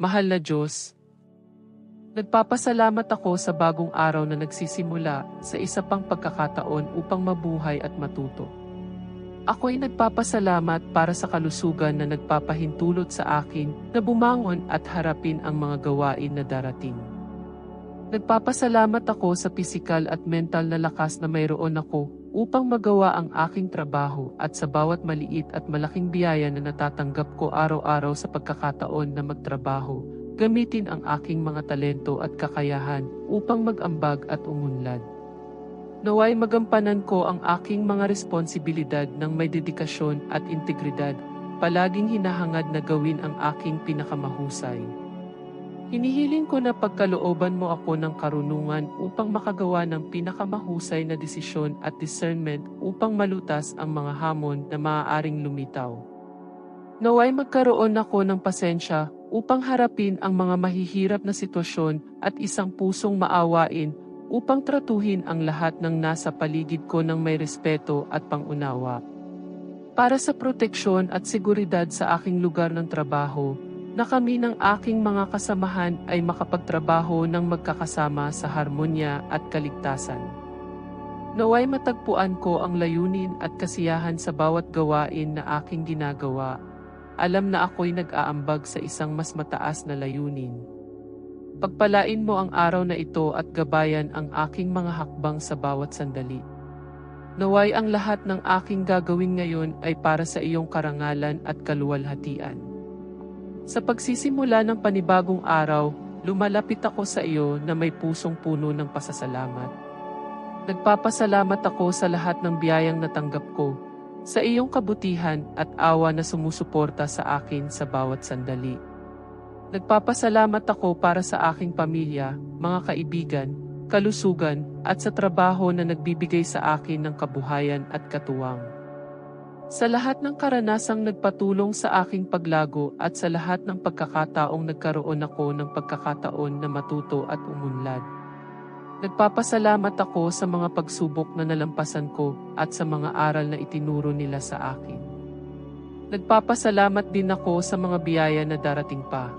Mahal na Diyos, Nagpapasalamat ako sa bagong araw na nagsisimula sa isa pang pagkakataon upang mabuhay at matuto. Ako'y nagpapasalamat para sa kalusugan na nagpapahintulot sa akin na bumangon at harapin ang mga gawain na darating. Nagpapasalamat ako sa pisikal at mental na lakas na mayroon ako upang magawa ang aking trabaho at sa bawat maliit at malaking biyaya na natatanggap ko araw-araw sa pagkakataon na magtrabaho, gamitin ang aking mga talento at kakayahan upang mag-ambag at umunlad. Naway magampanan ko ang aking mga responsibilidad ng may dedikasyon at integridad, palaging hinahangad na gawin ang aking pinakamahusay. Hinihiling ko na pagkalooban mo ako ng karunungan upang makagawa ng pinakamahusay na desisyon at discernment upang malutas ang mga hamon na maaaring lumitaw. Naway magkaroon ako ng pasensya upang harapin ang mga mahihirap na sitwasyon at isang pusong maawain upang tratuhin ang lahat ng nasa paligid ko ng may respeto at pangunawa. Para sa proteksyon at seguridad sa aking lugar ng trabaho, na kami ng aking mga kasamahan ay makapagtrabaho ng magkakasama sa harmonya at kaligtasan. Naway matagpuan ko ang layunin at kasiyahan sa bawat gawain na aking ginagawa. Alam na ako'y nag-aambag sa isang mas mataas na layunin. Pagpalain mo ang araw na ito at gabayan ang aking mga hakbang sa bawat sandali. Naway ang lahat ng aking gagawin ngayon ay para sa iyong karangalan at kaluwalhatian. Sa pagsisimula ng panibagong araw, lumalapit ako sa iyo na may pusong puno ng pasasalamat. Nagpapasalamat ako sa lahat ng biyayang natanggap ko, sa iyong kabutihan at awa na sumusuporta sa akin sa bawat sandali. Nagpapasalamat ako para sa aking pamilya, mga kaibigan, kalusugan, at sa trabaho na nagbibigay sa akin ng kabuhayan at katuwang. Sa lahat ng karanasang nagpatulong sa aking paglago at sa lahat ng pagkakataong nagkaroon ako ng pagkakataon na matuto at umunlad. Nagpapasalamat ako sa mga pagsubok na nalampasan ko at sa mga aral na itinuro nila sa akin. Nagpapasalamat din ako sa mga biyaya na darating pa.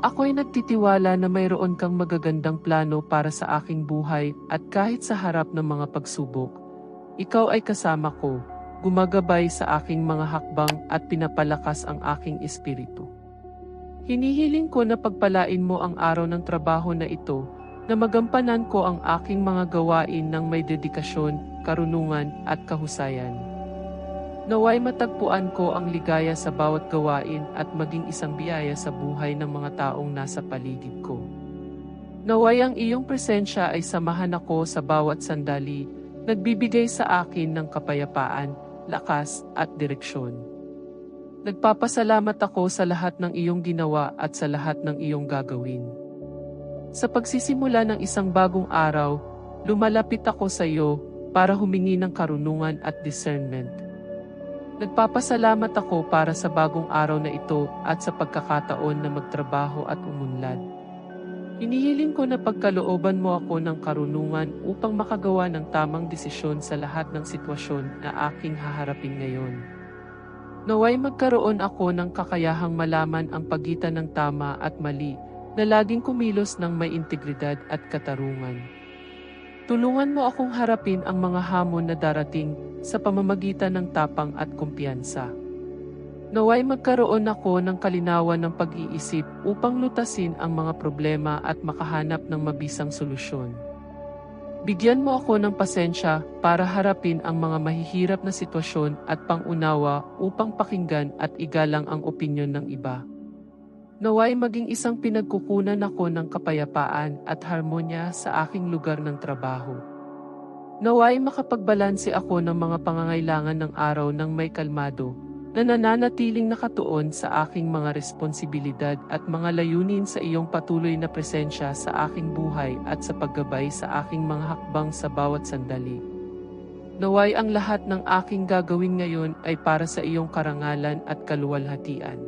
Ako'y nagtitiwala na mayroon kang magagandang plano para sa aking buhay at kahit sa harap ng mga pagsubok, ikaw ay kasama ko, gumagabay sa aking mga hakbang at pinapalakas ang aking espiritu. Hinihiling ko na pagpalain mo ang araw ng trabaho na ito, na magampanan ko ang aking mga gawain ng may dedikasyon, karunungan at kahusayan. Naway matagpuan ko ang ligaya sa bawat gawain at maging isang biyaya sa buhay ng mga taong nasa paligid ko. Naway ang iyong presensya ay samahan ako sa bawat sandali, nagbibigay sa akin ng kapayapaan, lakas at direksyon. Nagpapasalamat ako sa lahat ng iyong ginawa at sa lahat ng iyong gagawin. Sa pagsisimula ng isang bagong araw, lumalapit ako sa iyo para humingi ng karunungan at discernment. Nagpapasalamat ako para sa bagong araw na ito at sa pagkakataon na magtrabaho at umunlad. Hinihiling ko na pagkalooban mo ako ng karunungan upang makagawa ng tamang desisyon sa lahat ng sitwasyon na aking haharapin ngayon. Naway magkaroon ako ng kakayahang malaman ang pagitan ng tama at mali na laging kumilos ng may integridad at katarungan. Tulungan mo akong harapin ang mga hamon na darating sa pamamagitan ng tapang at kumpiyansa. Naway magkaroon ako ng kalinawan ng pag-iisip upang lutasin ang mga problema at makahanap ng mabisang solusyon. Bigyan mo ako ng pasensya para harapin ang mga mahihirap na sitwasyon at pangunawa upang pakinggan at igalang ang opinyon ng iba. Naway maging isang pinagkukunan ako ng kapayapaan at harmonya sa aking lugar ng trabaho. Naway makapagbalanse ako ng mga pangangailangan ng araw ng may kalmado, na nananatiling nakatuon sa aking mga responsibilidad at mga layunin sa iyong patuloy na presensya sa aking buhay at sa paggabay sa aking mga hakbang sa bawat sandali. Naway ang lahat ng aking gagawin ngayon ay para sa iyong karangalan at kaluwalhatian.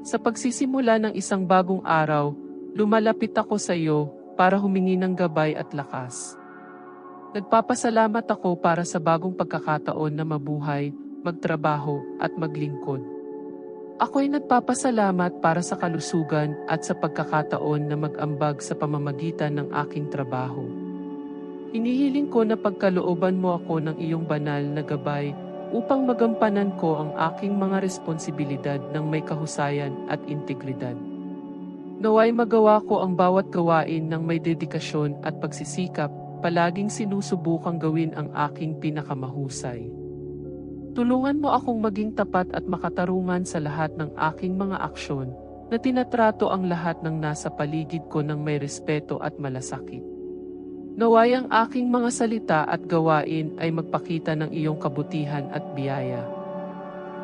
Sa pagsisimula ng isang bagong araw, lumalapit ako sa iyo para humingi ng gabay at lakas. Nagpapasalamat ako para sa bagong pagkakataon na mabuhay, magtrabaho, at maglingkod. Ako'y nagpapasalamat para sa kalusugan at sa pagkakataon na mag-ambag sa pamamagitan ng aking trabaho. Hinihiling ko na pagkalooban mo ako ng iyong banal na gabay upang magampanan ko ang aking mga responsibilidad ng may kahusayan at integridad. Naway magawa ko ang bawat gawain ng may dedikasyon at pagsisikap, palaging sinusubukang gawin ang aking pinakamahusay. Tulungan mo akong maging tapat at makatarungan sa lahat ng aking mga aksyon, na tinatrato ang lahat ng nasa paligid ko ng may respeto at malasakit. Naway ang aking mga salita at gawain ay magpakita ng iyong kabutihan at biyaya.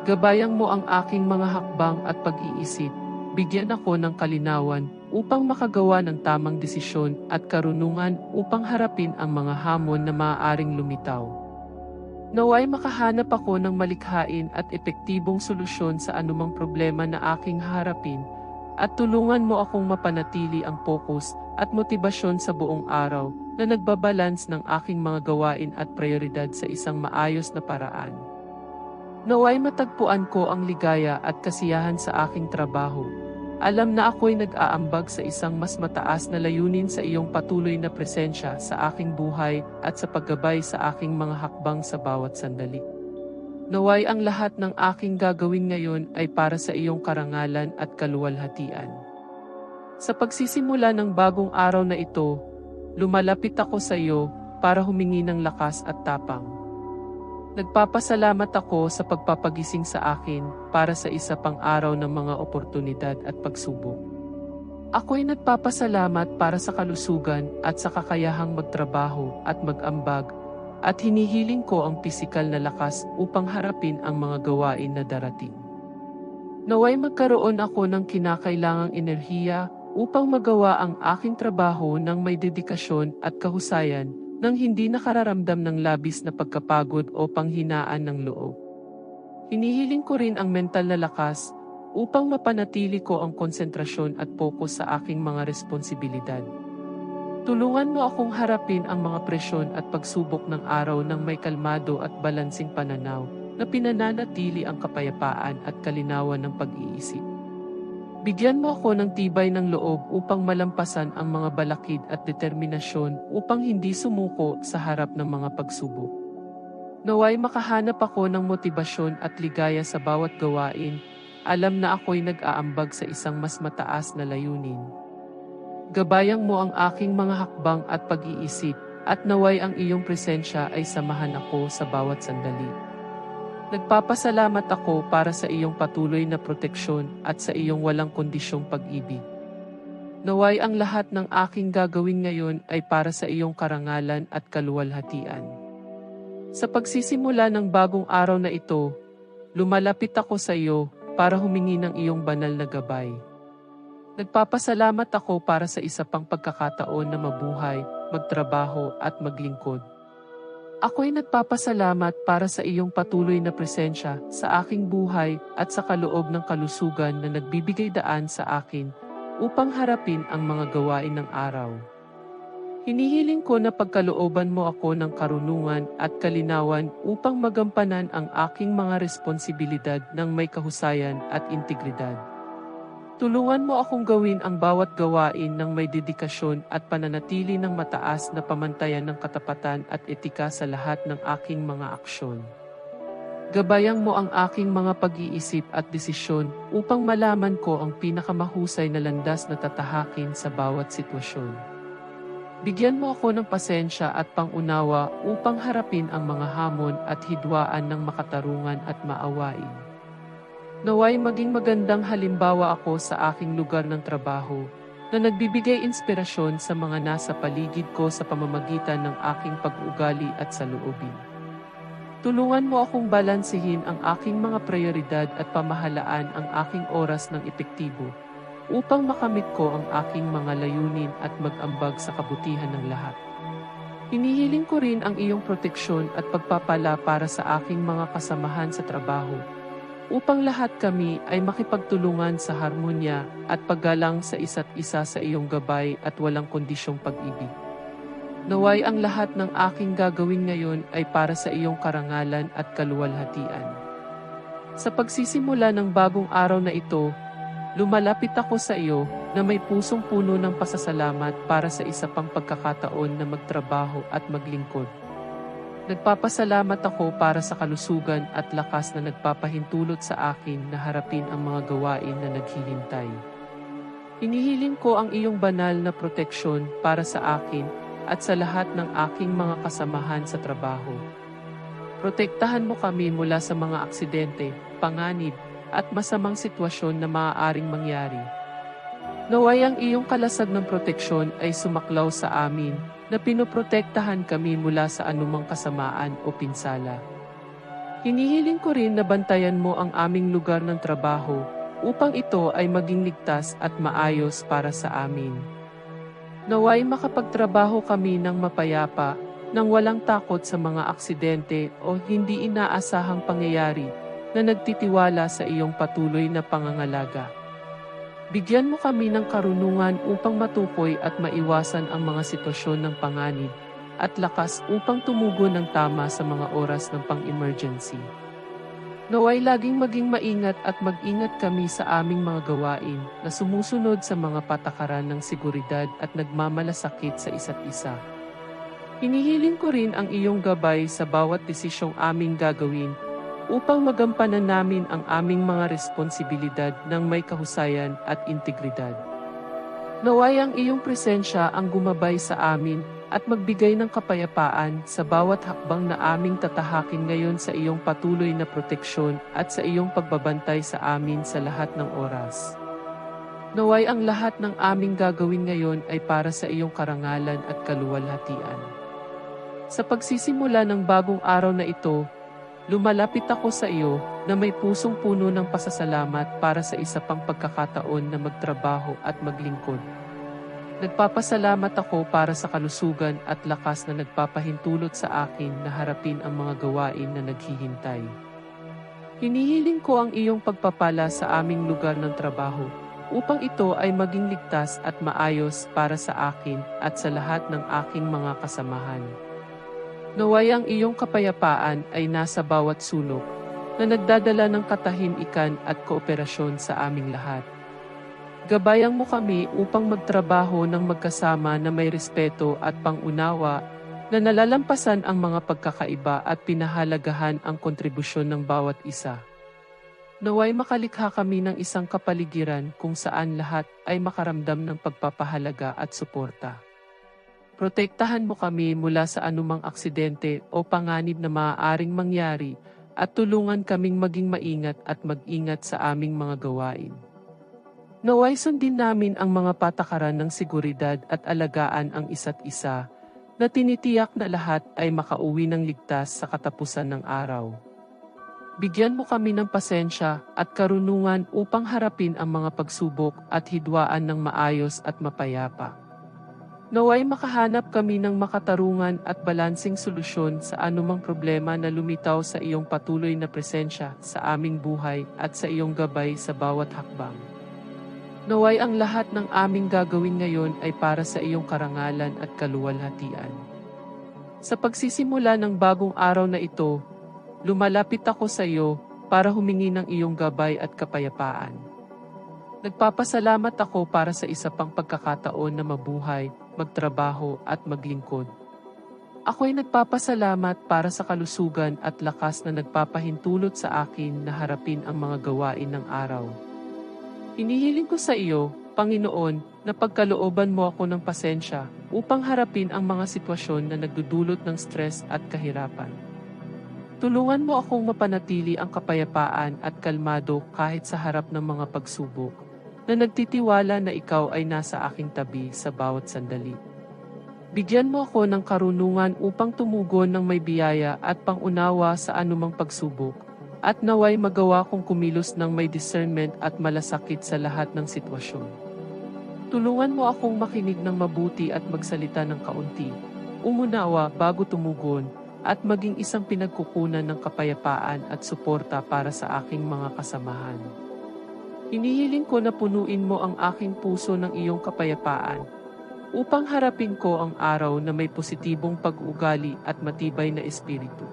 Gabayang mo ang aking mga hakbang at pag-iisip, bigyan ako ng kalinawan upang makagawa ng tamang desisyon at karunungan upang harapin ang mga hamon na maaaring lumitaw. Naway makahanap ako ng malikhain at epektibong solusyon sa anumang problema na aking harapin at tulungan mo akong mapanatili ang focus at motibasyon sa buong araw na nagbabalance ng aking mga gawain at prioridad sa isang maayos na paraan. Naway matagpuan ko ang ligaya at kasiyahan sa aking trabaho. Alam na ako'y nag-aambag sa isang mas mataas na layunin sa iyong patuloy na presensya sa aking buhay at sa paggabay sa aking mga hakbang sa bawat sandali. Naway ang lahat ng aking gagawin ngayon ay para sa iyong karangalan at kaluwalhatian. Sa pagsisimula ng bagong araw na ito, lumalapit ako sa iyo para humingi ng lakas at tapang. Nagpapasalamat ako sa pagpapagising sa akin para sa isa pang araw ng mga oportunidad at pagsubok. Ako'y nagpapasalamat para sa kalusugan at sa kakayahang magtrabaho at mag-ambag at hinihiling ko ang pisikal na lakas upang harapin ang mga gawain na darating. Naway magkaroon ako ng kinakailangang enerhiya upang magawa ang aking trabaho ng may dedikasyon at kahusayan nang hindi nakararamdam ng labis na pagkapagod o panghinaan ng loob. Hinihiling ko rin ang mental na lakas upang mapanatili ko ang konsentrasyon at pokus sa aking mga responsibilidad. Tulungan mo akong harapin ang mga presyon at pagsubok ng araw ng may kalmado at balansing pananaw na pinananatili ang kapayapaan at kalinawan ng pag-iisip. Bigyan mo ako ng tibay ng loob upang malampasan ang mga balakid at determinasyon upang hindi sumuko sa harap ng mga pagsubok. Naway makahanap ako ng motibasyon at ligaya sa bawat gawain, alam na ako'y nag-aambag sa isang mas mataas na layunin. Gabayang mo ang aking mga hakbang at pag-iisip, at naway ang iyong presensya ay samahan ako sa bawat sandali. Nagpapasalamat ako para sa iyong patuloy na proteksyon at sa iyong walang kondisyong pag-ibig. Naway ang lahat ng aking gagawin ngayon ay para sa iyong karangalan at kaluwalhatian. Sa pagsisimula ng bagong araw na ito, lumalapit ako sa iyo para humingi ng iyong banal na gabay. Nagpapasalamat ako para sa isa pang pagkakataon na mabuhay, magtrabaho at maglingkod. Ako'y nagpapasalamat para sa iyong patuloy na presensya sa aking buhay at sa kaloob ng kalusugan na nagbibigay daan sa akin upang harapin ang mga gawain ng araw. Hinihiling ko na pagkalooban mo ako ng karunungan at kalinawan upang magampanan ang aking mga responsibilidad ng may kahusayan at integridad. Tulungan mo akong gawin ang bawat gawain ng may dedikasyon at pananatili ng mataas na pamantayan ng katapatan at etika sa lahat ng aking mga aksyon. Gabayang mo ang aking mga pag-iisip at desisyon upang malaman ko ang pinakamahusay na landas na tatahakin sa bawat sitwasyon. Bigyan mo ako ng pasensya at pangunawa upang harapin ang mga hamon at hidwaan ng makatarungan at maawain. Naway maging magandang halimbawa ako sa aking lugar ng trabaho na nagbibigay inspirasyon sa mga nasa paligid ko sa pamamagitan ng aking pag-ugali at saluobin. Tulungan mo akong balansehin ang aking mga prioridad at pamahalaan ang aking oras ng epektibo upang makamit ko ang aking mga layunin at mag-ambag sa kabutihan ng lahat. Hinihiling ko rin ang iyong proteksyon at pagpapala para sa aking mga kasamahan sa trabaho upang lahat kami ay makipagtulungan sa harmonya at paggalang sa isa't isa sa iyong gabay at walang kondisyong pag-ibig. Naway ang lahat ng aking gagawin ngayon ay para sa iyong karangalan at kaluwalhatian. Sa pagsisimula ng bagong araw na ito, lumalapit ako sa iyo na may pusong puno ng pasasalamat para sa isa pang pagkakataon na magtrabaho at maglingkod. Nagpapasalamat ako para sa kalusugan at lakas na nagpapahintulot sa akin na harapin ang mga gawain na naghihintay. Inihiling ko ang iyong banal na proteksyon para sa akin at sa lahat ng aking mga kasamahan sa trabaho. Protektahan mo kami mula sa mga aksidente, panganib, at masamang sitwasyon na maaaring mangyari. Naway ang iyong kalasag ng proteksyon ay sumaklaw sa amin na pinoprotektahan kami mula sa anumang kasamaan o pinsala. Hinihiling ko rin na bantayan mo ang aming lugar ng trabaho upang ito ay maging ligtas at maayos para sa amin. Naway makapagtrabaho kami ng mapayapa, nang walang takot sa mga aksidente o hindi inaasahang pangyayari na nagtitiwala sa iyong patuloy na pangangalaga. Bigyan mo kami ng karunungan upang matukoy at maiwasan ang mga sitwasyon ng panganib at lakas upang tumugon ng tama sa mga oras ng pang-emergency. Naway laging maging maingat at mag-ingat kami sa aming mga gawain na sumusunod sa mga patakaran ng seguridad at nagmamalasakit sa isa't isa. Hinihiling ko rin ang iyong gabay sa bawat desisyong aming gagawin upang magampanan namin ang aming mga responsibilidad ng may kahusayan at integridad. Naway ang iyong presensya ang gumabay sa amin at magbigay ng kapayapaan sa bawat hakbang na aming tatahakin ngayon sa iyong patuloy na proteksyon at sa iyong pagbabantay sa amin sa lahat ng oras. Naway ang lahat ng aming gagawin ngayon ay para sa iyong karangalan at kaluwalhatian. Sa pagsisimula ng bagong araw na ito, lumalapit ako sa iyo na may pusong puno ng pasasalamat para sa isa pang pagkakataon na magtrabaho at maglingkod. Nagpapasalamat ako para sa kalusugan at lakas na nagpapahintulot sa akin na harapin ang mga gawain na naghihintay. Hinihiling ko ang iyong pagpapala sa aming lugar ng trabaho upang ito ay maging ligtas at maayos para sa akin at sa lahat ng aking mga kasamahan. Naway ang iyong kapayapaan ay nasa bawat sulok na nagdadala ng katahimikan at kooperasyon sa aming lahat. Gabayan mo kami upang magtrabaho ng magkasama na may respeto at pangunawa na nalalampasan ang mga pagkakaiba at pinahalagahan ang kontribusyon ng bawat isa. Naway makalikha kami ng isang kapaligiran kung saan lahat ay makaramdam ng pagpapahalaga at suporta. Protektahan mo kami mula sa anumang aksidente o panganib na maaaring mangyari at tulungan kaming maging maingat at mag-ingat sa aming mga gawain. Naway sundin namin ang mga patakaran ng seguridad at alagaan ang isa't isa na tinitiyak na lahat ay makauwi ng ligtas sa katapusan ng araw. Bigyan mo kami ng pasensya at karunungan upang harapin ang mga pagsubok at hidwaan ng maayos at mapayapa. Naway makahanap kami ng makatarungan at balansing solusyon sa anumang problema na lumitaw sa iyong patuloy na presensya sa aming buhay at sa iyong gabay sa bawat hakbang. Naway ang lahat ng aming gagawin ngayon ay para sa iyong karangalan at kaluwalhatian. Sa pagsisimula ng bagong araw na ito, lumalapit ako sa iyo para humingi ng iyong gabay at kapayapaan. Nagpapasalamat ako para sa isa pang pagkakataon na mabuhay, magtrabaho at maglingkod. Ako'y nagpapasalamat para sa kalusugan at lakas na nagpapahintulot sa akin na harapin ang mga gawain ng araw. Inihiling ko sa iyo, Panginoon, na pagkalooban mo ako ng pasensya upang harapin ang mga sitwasyon na nagdudulot ng stress at kahirapan. Tulungan mo akong mapanatili ang kapayapaan at kalmado kahit sa harap ng mga pagsubok, na nagtitiwala na ikaw ay nasa aking tabi sa bawat sandali. Bigyan mo ako ng karunungan upang tumugon ng may biyaya at pangunawa sa anumang pagsubok, at naway magawa kong kumilos ng may discernment at malasakit sa lahat ng sitwasyon. Tulungan mo akong makinig ng mabuti at magsalita ng kaunti, umunawa bago tumugon, at maging isang pinagkukunan ng kapayapaan at suporta para sa aking mga kasamahan. Inihiling ko na punuin mo ang aking puso ng iyong kapayapaan, upang harapin ko ang araw na may positibong pag-ugali at matibay na espiritu.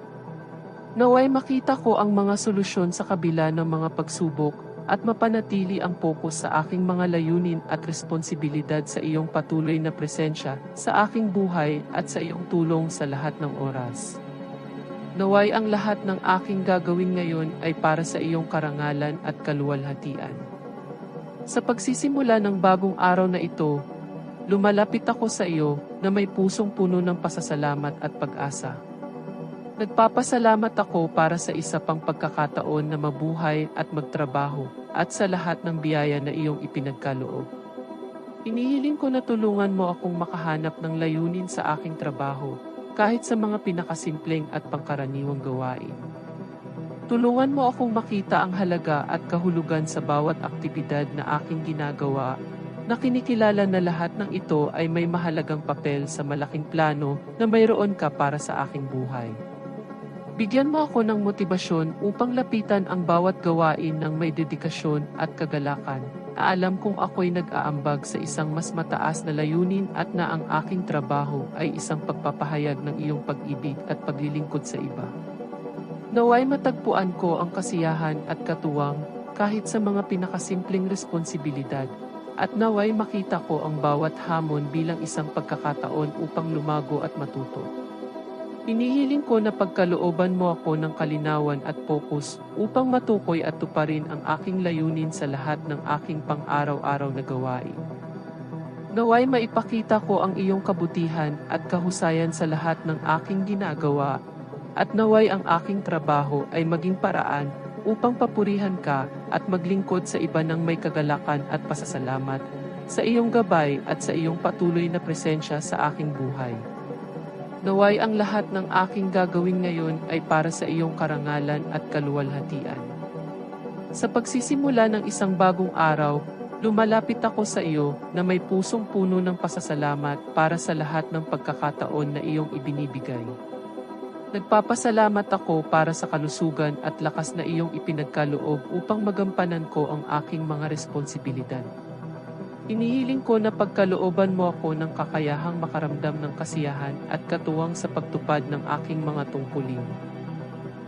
Naway makita ko ang mga solusyon sa kabila ng mga pagsubok at mapanatili ang focus sa aking mga layunin at responsibilidad sa iyong patuloy na presensya sa aking buhay at sa iyong tulong sa lahat ng oras. Naway ang lahat ng aking gagawin ngayon ay para sa iyong karangalan at kaluwalhatian. Sa pagsisimula ng bagong araw na ito, lumalapit ako sa iyo na may pusong puno ng pasasalamat at pag-asa. Nagpapasalamat ako para sa isa pang pagkakataon na mabuhay at magtrabaho at sa lahat ng biyaya na iyong ipinagkaloob. Inihiling ko na tulungan mo akong makahanap ng layunin sa aking trabaho kahit sa mga pinakasimpleng at pangkaraniwang gawain. Tulungan mo akong makita ang halaga at kahulugan sa bawat aktibidad na aking ginagawa na kinikilala na lahat ng ito ay may mahalagang papel sa malaking plano na mayroon ka para sa aking buhay. Bigyan mo ako ng motibasyon upang lapitan ang bawat gawain ng may dedikasyon at kagalakan. Alam kong ako'y nag-aambag sa isang mas mataas na layunin at na ang aking trabaho ay isang pagpapahayag ng iyong pag-ibig at paglilingkod sa iba. Naway matagpuan ko ang kasiyahan at katuwang kahit sa mga pinakasimpleng responsibilidad at naway makita ko ang bawat hamon bilang isang pagkakataon upang lumago at matuto. Inihiling ko na pagkalooban mo ako ng kalinawan at focus upang matukoy at tuparin ang aking layunin sa lahat ng aking pang-araw-araw na gawain. Naway maipakita ko ang iyong kabutihan at kahusayan sa lahat ng aking ginagawa at naway ang aking trabaho ay maging paraan upang papurihan ka at maglingkod sa iba ng may kagalakan at pasasalamat sa iyong gabay at sa iyong patuloy na presensya sa aking buhay. Naway ang lahat ng aking gagawin ngayon ay para sa iyong karangalan at kaluwalhatian. Sa pagsisimula ng isang bagong araw, lumalapit ako sa iyo na may pusong puno ng pasasalamat para sa lahat ng pagkakataon na iyong ibinibigay. Nagpapasalamat ako para sa kalusugan at lakas na iyong ipinagkaloob upang magampanan ko ang aking mga responsibilidad. Inihiling ko na pagkalooban mo ako ng kakayahang makaramdam ng kasiyahan at katuwang sa pagtupad ng aking mga tungkulin.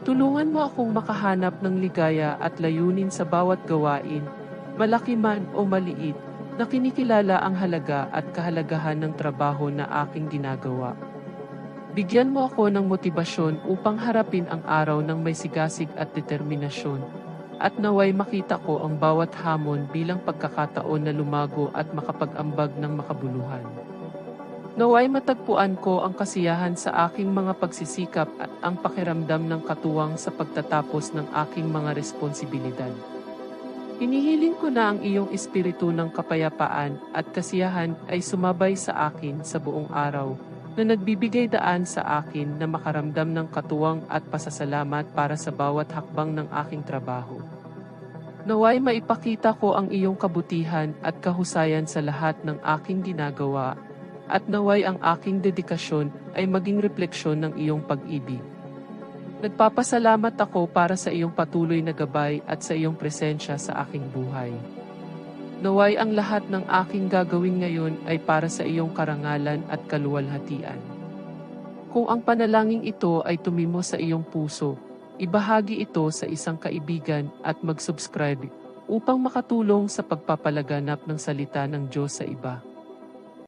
Tulungan mo akong makahanap ng ligaya at layunin sa bawat gawain, malaki man o maliit, na kinikilala ang halaga at kahalagahan ng trabaho na aking ginagawa. Bigyan mo ako ng motibasyon upang harapin ang araw ng may sigasig at determinasyon at naway makita ko ang bawat hamon bilang pagkakataon na lumago at makapag-ambag ng makabuluhan. Naway matagpuan ko ang kasiyahan sa aking mga pagsisikap at ang pakiramdam ng katuwang sa pagtatapos ng aking mga responsibilidad. Hinihiling ko na ang iyong espiritu ng kapayapaan at kasiyahan ay sumabay sa akin sa buong araw na nagbibigay daan sa akin na makaramdam ng katuwang at pasasalamat para sa bawat hakbang ng aking trabaho. Naway maipakita ko ang iyong kabutihan at kahusayan sa lahat ng aking ginagawa, at naway ang aking dedikasyon ay maging refleksyon ng iyong pag-ibig. Nagpapasalamat ako para sa iyong patuloy na gabay at sa iyong presensya sa aking buhay. Naway ang lahat ng aking gagawin ngayon ay para sa iyong karangalan at kaluwalhatian. Kung ang panalangin ito ay tumimo sa iyong puso, ibahagi ito sa isang kaibigan at mag-subscribe upang makatulong sa pagpapalaganap ng salita ng Diyos sa iba.